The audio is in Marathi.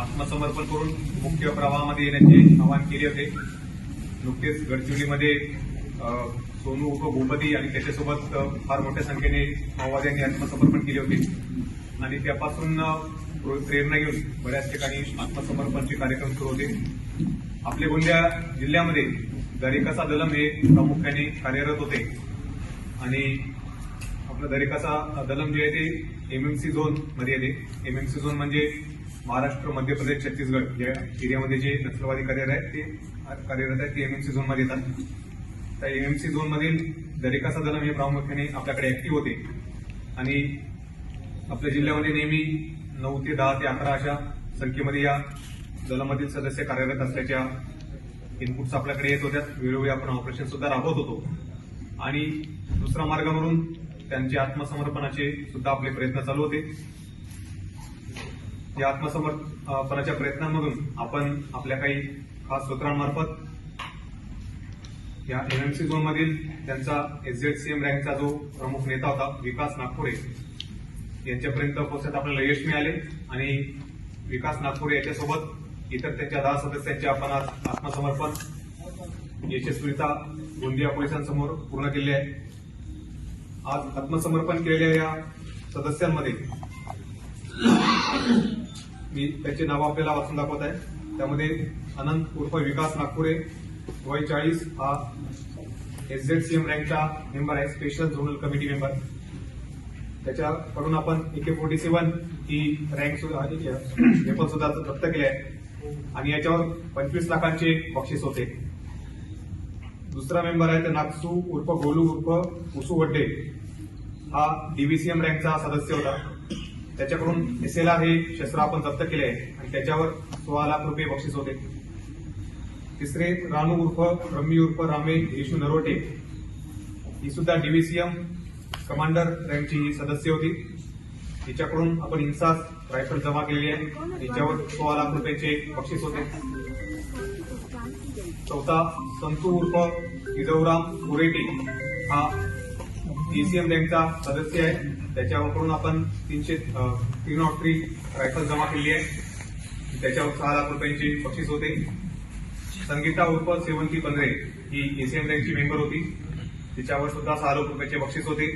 आत्मसमर्पण करून मुख्य प्रवाहामध्ये येण्याचे आवाहन केले होते. नुकतेच गडचिरोलीमध्ये सोनू उप भूपती आणि त्याच्यासोबत फार मोठ्या संख्येने माओवाद्यांनी आत्मसमर्पण केले होते. आणि त्यापासून प्रेरणा घेऊन बऱ्याच ठिकाणी आत्मसमर्पणचे कार्यक्रम सुरू होते. आपले गोंदिया जिल्ह्यामध्ये दरेकाचा दलम हे प्रामुख्याने कार्यरत होते. आणि आपलं दरेकाचा दलम जे आहे ते एमएमसी झोनमध्ये येते. एमएमसी झोन म्हणजे महाराष्ट्र मध्य प्रदेश छत्तीसगड या एरियामध्ये जे नक्षलवादी कार्यरत आहेत ते कार्यरत आहेत ते एमएमसी झोनमध्ये येतात. त्या एमएमसी झोनमधील दरेकाचा दलम हे प्रामुख्याने आपल्याकडे ऍक्टिव्ह होते. आणि आपल्या जिल्ह्यामध्ये नेहमी नऊ ते दहा ते अकरा अशा संख्येमध्ये या दलामधील सदस्य कार्यरत असल्याच्या इनपुट्स आपल्याकडे येत होत्या. वेळोवेळी आपण ऑपरेशन सुद्धा राबवत होतो. आणि दुसरा मार्ग म्हणून त्यांचे आत्मसमर्पणाचे सुद्धा आपले प्रयत्न चालू होते. या आत्मसमर्पणाच्या प्रयत्नांमधून आपण आपल्या काही खास सूत्रांमार्फत या एमएमसी झोनमधील त्यांचा एसझेडसीएम रँकचा जो प्रमुख नेता होता विकास नागपुरे यांच्यापर्यंत पोहोचण्यात आपल्याला यश मिळाले आणि विकास नागपुरे याच्यासोबत इतर त्यांच्या दहा सदस्यांचे आपण आज आत्मसमर्पण यशस्वीता गोंदिया पोलिसांसमोर पूर्ण केले आहे. आज आत्मसमर्पण केलेल्या या सदस्यांमध्ये मी त्याचे नाव आपल्याला वाचून दाखवत आहे. त्यामध्ये अनंत उर्फ विकास नागपुरे वय चाळीस हा एसझेडसीएम रँकचा मेंबर आहे स्पेशल झोनल कमिटी मेंबर त्याच्याकडून आपण एके फोर्टी सेव्हन ही रँक सुद्धा वेपन सुद्धा जप्त केले आहे. आणि याच्यावर पंचवीस लाखांचे बक्षीस होते. दुसरा मेंबर आहे तर नागसू उर्फ गोलू उर्फ उसू वड्डे. हा डीव्हीसीएम रँकचा सदस्य होता. त्याच्याकडून एस एल आर हे शस्त्र आपण जप्त केले आहे आणि त्याच्यावर सोळा लाख रुपये बक्षीस होते. तिसरे रानू उर्फ रम्मी उर्फ रामे येशू नरोटे ही सुद्धा डीव्हीसीएम कमांडर रँकची ही सदस्य होती. तिच्याकडून आपण हिंसा रायफल जमा केलेली आहे. तिच्यावर सोळा लाख रुपयाचे बक्षीस होते. चौथा संतू उर्फ इजवराम कुरेटी हा टीसीएम रँकचा सदस्य आहे. त्याच्याकडून आपण तीनशे तीन नॉट थ्री रायफल जमा केली आहे त्याच्यावर सहा लाख रुपयांचे बक्षीस होते. संगीता उर्फ सेवंती पंधरे ही एसीएम रँकची मेंबर होती. तिच्यावर सुद्धा सहा लाख रुपयाचे बक्षीस होते.